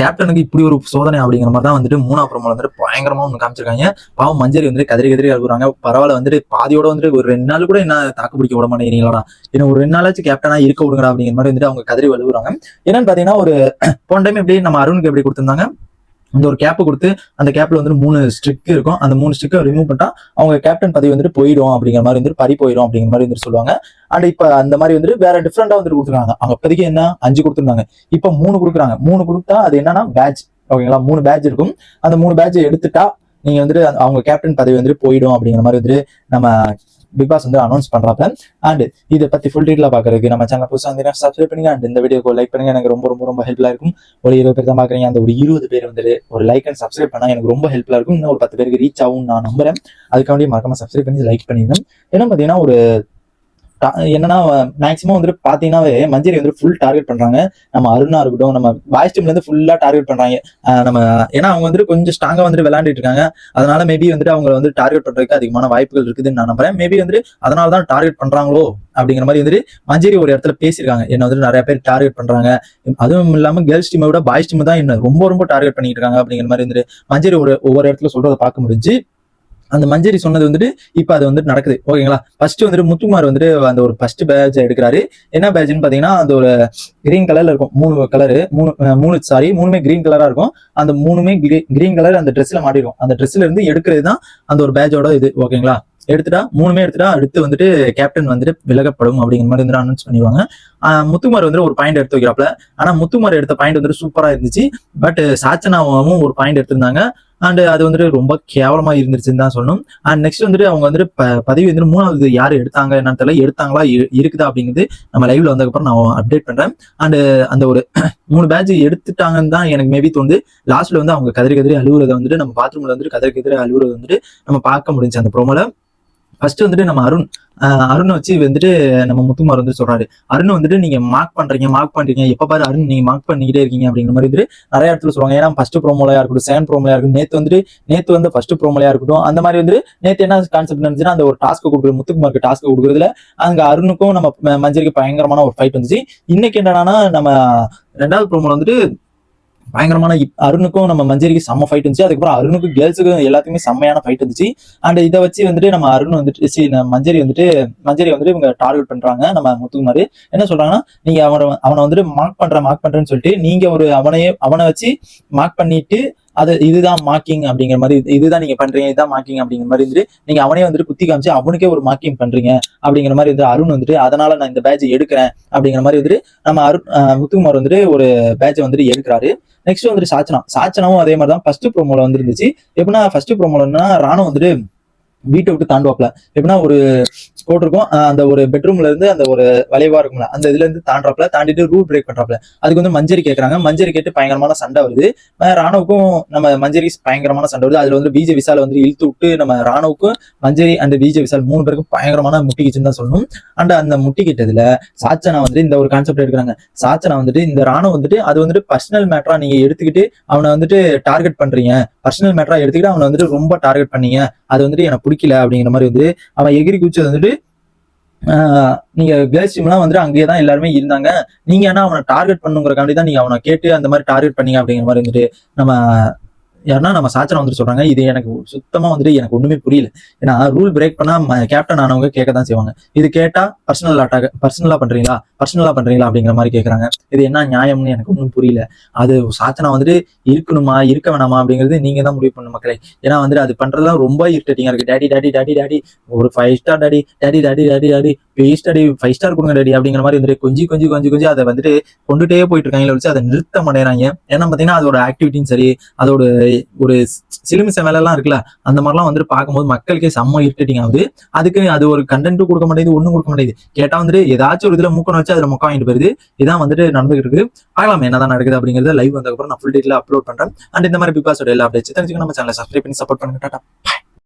கேப்டனுக்கு இப்படி ஒரு சோதனை அப்படிங்கிற மாதிரி தான் வந்துட்டு மூணா ப்ரோமோல வந்துட்டு பயங்கரமா ஒன்று காமிச்சிருக்காங்க. பாவம் மஞ்சரி வந்துட்டு கதிரி கதிரி அழுகுறாங்க. பரவாயில்ல வந்துட்டு பாதியோட வந்துட்டு ஒரு ரெண்டு நாள் கூட என்ன தாக்கு பிடிக்க விட மாட்டேங்கிறீங்களா ஏன்னா ஒரு ரெண்டு நாளாச்சும் கேப்டனா இருக்க விடுங்கடா அப்படிங்கிற மாதிரி வந்துட்டு அவங்க கதிரி அழுகுறாங்க. என்னன்னு பாத்தீங்கன்னா ஒரு போன டைம் எப்படி நம்ம அருணுக்கு எப்படி கொடுத்துருந்தாங்க? இந்த ஒரு கேப்பை கொடுத்து அந்த கேப்ல வந்து மூணு ஸ்ட்ரிக் இருக்கும். அந்த மூணு ஸ்ட்ரிக்கை ரிமூவ் பண்ணிட்டா அவங்க கேப்டன் பதவி வந்துட்டு போயிடும் அப்படிங்கிற மாதிரி வந்துட்டு பறி போயிடும் அப்படிங்கிற மாதிரி வந்துட்டு சொல்லுவாங்க. அண்ட் இப்போ அந்த மாதிரி வந்துட்டு வேற டிஃப்ரெண்டா வந்துட்டு கொடுத்துருக்காங்க. அவங்க இப்போதைக்கு என்ன? அஞ்சு கொடுத்துருந்தாங்க. இப்போ மூணு கொடுக்குறாங்க. மூணு கொடுத்தா அது என்னன்னா பேட்ச் ஓகேங்களா? மூணு பேட்ச் இருக்கும். அந்த மூணு பேட்ச் எடுத்துட்டா நீங்க வந்துட்டு அந்த- அவங்க கேப்டன் பதவி வந்துட்டு போயிடும் அப்படிங்கிற மாதிரி வந்துட்டு நம்ம பிக் பாஸ் வந்து அனௌன்ஸ் பண்றாங்க அண்ட் இதை பத்தி ஃபுல் டீட்டெயிலாக பாக்குறதுக்கு நம்ம சேனல் புதுசாக வந்து சப்ஸ்கிரைப் பண்ணுங்க அண்ட் இந்த வீடியோக்கு லைக் பண்ணுங்க. எனக்கு ரொம்ப ரொம்ப ரொம்ப ஹெல்ப்ஃபுல்லா இருக்கும். ஒரு இருபது பேர் தான் பாக்குறீங்க அந்த ஒரு இருபது பேர் வந்துட்டு ஒரு லைக் அண்ட் சப்ஸ்கிரைப் பண்ணா எனக்கு ரொம்ப ஹெல்ப்ஃபுல்லா இருக்கும். இன்னும் ஒரு பத்து பேருக்கு ரீச் ஆகும் நான் நம்புறேன். அதுக்காண்டி மறக்காம சப்ஸ்கிரைப் பண்ணி லைக் பண்ணிடணும் ஏன்னா பாத்தீங்கன்னா ஒரு என்னன்னா மேக்ஸிமம் வந்துட்டு பாத்தீங்கன்னாவே மஞ்சரி வந்து ஃபுல் டார்கெட் பண்றாங்க. நம்ம அருணா இருக்கட்டும் நம்ம பாய்ஸ் டீம்ல இருந்து ஃபுல்லா டார்கெட் பண்றாங்க. நம்ம ஏன்னா அவங்க வந்துட்டு கொஞ்சம் ஸ்ட்ராங்கா வந்துட்டு விளையாண்டுட்டு இருக்காங்க. அதனால மேபி வந்துட்டு அவங்க வந்து டார்கெட் பண்றதுக்கு அதிகமான வாய்ப்புகள் இருக்குதுன்னு நான் நம்புறேன். மேபி வந்துட்டு அதனால தான் டார்கெட் பண்றாங்களோ அப்படிங்கிற மாதிரி வந்துட்டு மஞ்சரி ஒரு இடத்துல பேசியிருக்காங்க. என்ன வந்துட்டு நிறைய பேர் டார்கெட் பண்றாங்க. அதுவும் இல்லாம கேர்ள்ஸ் டீமை விட பாய்ஸ் டீம் தான் என்ன ரொம்ப ரொம்ப டார்கெட் பண்ணிட்டு இருக்காங்க அப்படிங்கிற மாதிரி வந்துட்டு மஞ்சரி ஒரு ஒவ்வொரு இடத்துல சொல்றதை பார்க்க முடிஞ்சு அந்த மஞ்சரி சொன்னது வந்துட்டு இப்போ அது வந்துட்டு நடக்குது. ஓகேங்களா? ஃபர்ஸ்ட் வந்துட்டு முத்துக்குமார் வந்துட்டு அந்த ஒரு ஃபர்ஸ்ட் பேட்ச் எடுக்கிறாரு. என்ன பேட்ச்னு பார்த்தீங்கன்னா அந்த ஒரு கிரீன் கலர்ல இருக்கும். மூணு கலரு மூணு மூணு சாரி மூணுமே கிரீன் கலரா இருக்கும். அந்த மூணுமே கிரீன் கலர் அந்த ட்ரெஸ்ல மாட்டிருக்கும். அந்த ட்ரெஸ்ல இருந்து எடுக்கிறது தான் அந்த ஒரு பேட்சோட இது. ஓகேங்களா? எடுத்துட்டா மூணுமே எடுத்துட்டா அடுத்து வந்துட்டு கேப்டன் வந்துட்டு விலகப்படும் அப்படிங்கிற மாதிரி வந்து அனௌன்ஸ் பண்ணிடுவாங்க. முத்துமார் வந்துட்டு ஒரு பாயிண்ட் எடுத்து வைக்கிறாப்ல ஆனா முத்துமார் எடுத்த பாயிண்ட் வந்துட்டு சூப்பரா இருந்துச்சு. பட் சாச்சனாவும் ஒரு பாயிண்ட் எடுத்திருந்தாங்க. அண்ட் அது வந்துட்டு ரொம்ப கேவலமா இருந்துருச்சுன்னு தான் சொல்லணும். அண்ட் நெக்ஸ்ட் வந்துட்டு அவங்க வந்துட்டு ப- பதவி வந்துட்டு மூணாவது யார் எடுத்தாங்க என்னன்னு தெரியல எடுத்தாங்களா இருக்குதா அப்படிங்கிறது நம்ம லைவ்ல வந்ததுக்கப்புறம் நான் அப்டேட் பண்றேன். அண்ட் அந்த ஒரு மூணு பேட்ச் எடுத்துட்டாங்கன்னு தான் எனக்கு மேபி தோணுது. லாஸ்ட்ல வந்து அவங்க கதிரி கதிரி அழுகுறத வந்துட்டு நம்ம பாத்ரூம்ல வந்துட்டு கதிரி கதிரி அழுகுறத வந்துட்டு நம்ம பார்க்க முடிஞ்சு அந்த ப்ரோமோல ஃபர்ஸ்ட் வந்துட்டு நம்ம அருண் அருண் வச்சு வந்துட்டு நம்ம முத்துமார் வந்து சொல்றாரு. அருண் வந்துட்டு நீங்க மார்க் பண்றீங்க மார்க் பண்றீங்க. எப்ப பாரு அருண் நீங்க மார்க் பண்ணிக்கிட்டே இருக்கீங்க அப்படிங்கிற மாதிரி வந்துட்டு நிறைய இடத்துல சொல்லுவாங்க. ஏன்னா ஃபர்ஸ்ட் ப்ரோமோலயா இருக்கட்டும் செகண்ட் ப்ரோமோலயா இருக்கட்டும் நேத்து வந்துட்டு நேத்து வந்து ஃபர்ஸ்ட் ப்ரோமோலயா இருக்கட்டும் அந்த மாதிரி வந்து நேத்து என்ன கான்செப்ட் இருந்துச்சுன்னா அந்த ஒரு டாஸ்க் கொடுக்குறது முத்துக்குமாருக்கு டாஸ்க் கொடுக்குறதுல அங்க அருணுக்கும் நம்ம ம- மஞ்சரிக்கு பயங்கரமான ஒரு ஃபைட் வந்துச்சு. இன்னைக்கு என்னன்னா நம்ம ரெண்டாவது ப்ரோமோல வந்துட்டு பயங்கரமான அருணுக்கும் நம்ம மஞ்சரிக்கு செம்ம ஃபைட் இருந்துச்சு. அதுக்கப்புறம் அருணுக்கும் கேர்ள்ஸுக்கும் எல்லாத்துக்குமே செம்மையான ஃபைட் இருந்துச்சு. அண்ட் இதை வச்சு வந்துட்டு நம்ம அருண் வந்துட்டு சி, நம்ம மஞ்சரி வந்துட்டு மஞ்சரி வந்துட்டு இவங்க டார்கெட் பண்றாங்க நம்ம முத்துக்குமார். என்ன சொல்றாங்கன்னா நீங்க அவனை அவனை வந்துட்டு மார்க் பண்ற மார்க் பண்றேன்னு சொல்லிட்டு நீங்க ஒரு அவனையே அவனை வச்சு மார்க் பண்ணிட்டு அது இதுதான் மார்க்கிங் அப்படிங்கிற மாதிரி இது- இதுதான் நீங்க பண்றீங்க இதுதான் மார்க்கிங் அப்படிங்கிற மாதிரி வந்துட்டு நீங்க அவனே வந்துட்டு குத்தி காமிச்சு அவனுக்கே ஒரு மார்க்கிங் பண்றீங்க அப்படிங்கிற மாதிரி வந்து அருண் வந்துட்டு அதனால நான் இந்த பேட்ச் எடுக்கிறேன் அப்படிங்கிற மாதிரி வந்துட்டு நம்ம அருண் முத்துகுமார் முத்துக்குமார் வந்துட்டு ஒரு பேட்ச் வந்துட்டு எடுக்கிறாரு. நெக்ஸ்ட் வந்துட்டு சாச்சனா. சாச்சனாவும் அதே மாதிரி தான். ஃபர்ஸ்ட் ப்ரோமோல வந்துருந்துச்சு. எப்படின்னா ஃபர்ஸ்ட் ப்ரோமோலன்னா ராணம் வந்துட்டு வீட்டை விட்டு தாண்டுவாப்ல எப்படின்னா ஒரு போட்டிருக்கோம். அந்த ஒரு பெட்ரூம்ல இருந்து அந்த ஒரு வளைவா இருக்கும்ல அந்த இதுல இருந்து தாண்டாப்ல தாண்டிட்டு ரூல் பிரேக் பண்றாப்ல அதுக்கு வந்து மஞ்சரி கேட்கறாங்க மஞ்சரி கேட்டு பயங்கரமான சண்டை வருது. ராணுவுக்கும் நம்ம மஞ்சரி பயங்கரமான சண்டை வருது. அதுல வந்து பிஜே விசால வந்து இழுத்து விட்டு நம்ம ராணுவுக்கும் Manjari and B J Vishal மூணு பேருக்கும் பயங்கரமான முட்டிக்கிச்சுன்னு தான் சொல்லணும். அண்ட் அந்த முட்டிக்கிட்டதுல சாச்சனா வந்துட்டு இந்த ஒரு கான்செப்ட் எடுக்கிறாங்க. சாச்சனா வந்துட்டு இந்த ராணுவ வந்துட்டு அது வந்துட்டு பர்சனல் மேட்டரா நீங்க எடுத்துக்கிட்டு அவனை வந்துட்டு டார்கெட் பண்றீங்க. பர்சனல் மேட்டரா எடுத்துக்கிட்டு அவனை வந்துட்டு ரொம்ப டார்கெட் பண்ணீங்க. அது வந்துட்டு எனக்கு பிடிக்கல அப்படிங்கிற மாதிரி வந்து அவன் எகிரி குச்சது வந்துட்டு நீங்க கேர்ள்ஸ் டீம்லாம் வந்துட்டு அங்கேயே தான் எல்லாருமே இருந்தாங்க. நீங்க ஏன்னா அவனை டார்கெட் பண்ணுங்கிறக்காண்டி தான் நீங்க அவனை கேட்டு அந்த மாதிரி டார்கெட் பண்ணீங்க அப்படிங்கிற மாதிரி வந்துட்டு நம்ம யாருன்னா நம்ம சாச்சரம் வந்துட்டு சொல்றாங்க. இது எனக்கு சுத்தமா வந்துட்டு எனக்கு ஒண்ணுமே புரியல. ஏன்னா ரூல் பிரேக் பண்ணா கேப்டன் ஆனவங்க கேட்க தான் செய்வாங்க. இது கேட்டா பர்சனல் அட்டாக் பர்சனலா பண்றீங்களா? பர்சனலா பண்றீங்களா அப்படிங்கிற மாதிரி கேட்குறாங்க இது என்ன நியாயம்னு எனக்கு ஒன்றும் புரியல. அது சாத்தனா வந்துட்டு இருக்கணுமா இருக்க வேணாமா அப்படிங்கிறது நீங்க தான் முடிவு பண்ணணும் மக்களே. ஏன்னா வந்துட்டு அது பண்றதுலாம் ரொம்ப இரிட்டேட்டிங்கா இருக்கு. டாடி டாடி டாடி டாடி ஒரு five star daddy daddy daddy daddy daddy please daddy five star கொடுங்க டாடி அப்படிங்கிற மாதிரி வந்துட்டு கொஞ்சி கொஞ்சி கொஞ்சி கொஞ்சி அதை வந்துட்டு கொண்டுட்டே போயிட்டு இருக்காங்களே வச்சு அதை நிறுத்த மாட்டேறாங்க ஏன்னா பாத்தீங்கன்னா அதோட ஆக்டிவிட்டியும் சரி அதோட ஒரு சிலுமிச வேலை எல்லாம் இருக்குல்ல அந்த மாதிரிலாம் வந்துட்டு பார்க்கும்போது மக்களுக்கே செம்ம இரிட்டேட்டிங் ஆகுது. அதுக்கு அது ஒரு கண்டென்ட்டும் கொடுக்க மாட்டேங்குது ஒண்ணும் கொடுக்க மாட்டேங்குது. கேட்டா வந்துட்டு ஏதாச்சும் ஒரு இதுல மூக்கணும் வச்சு அதில் முக்கம் வாங்கிட்டு போயிருது. இதான் வந்துட்டு நடந்துகிட்டு இருக்கு. பார்க்கலாம் என்னதான் நடக்குது அப்படிங்கிறத. லைவ் வந்ததுக்கப்புறம் நான் ஃபுல் டீட்டெயில் அப்லோட் பண்ணுறேன் அண்ட் இந்த மாதிரி பிக் பாஸோட எல்லா அப்டேட்ஸ் தெரிஞ்சுக்கணும். நம்ம சேனலை சப்ஸ்கிரைப் பண்ணி சப்போர்ட் பண்ணுங்க. டாட்டா.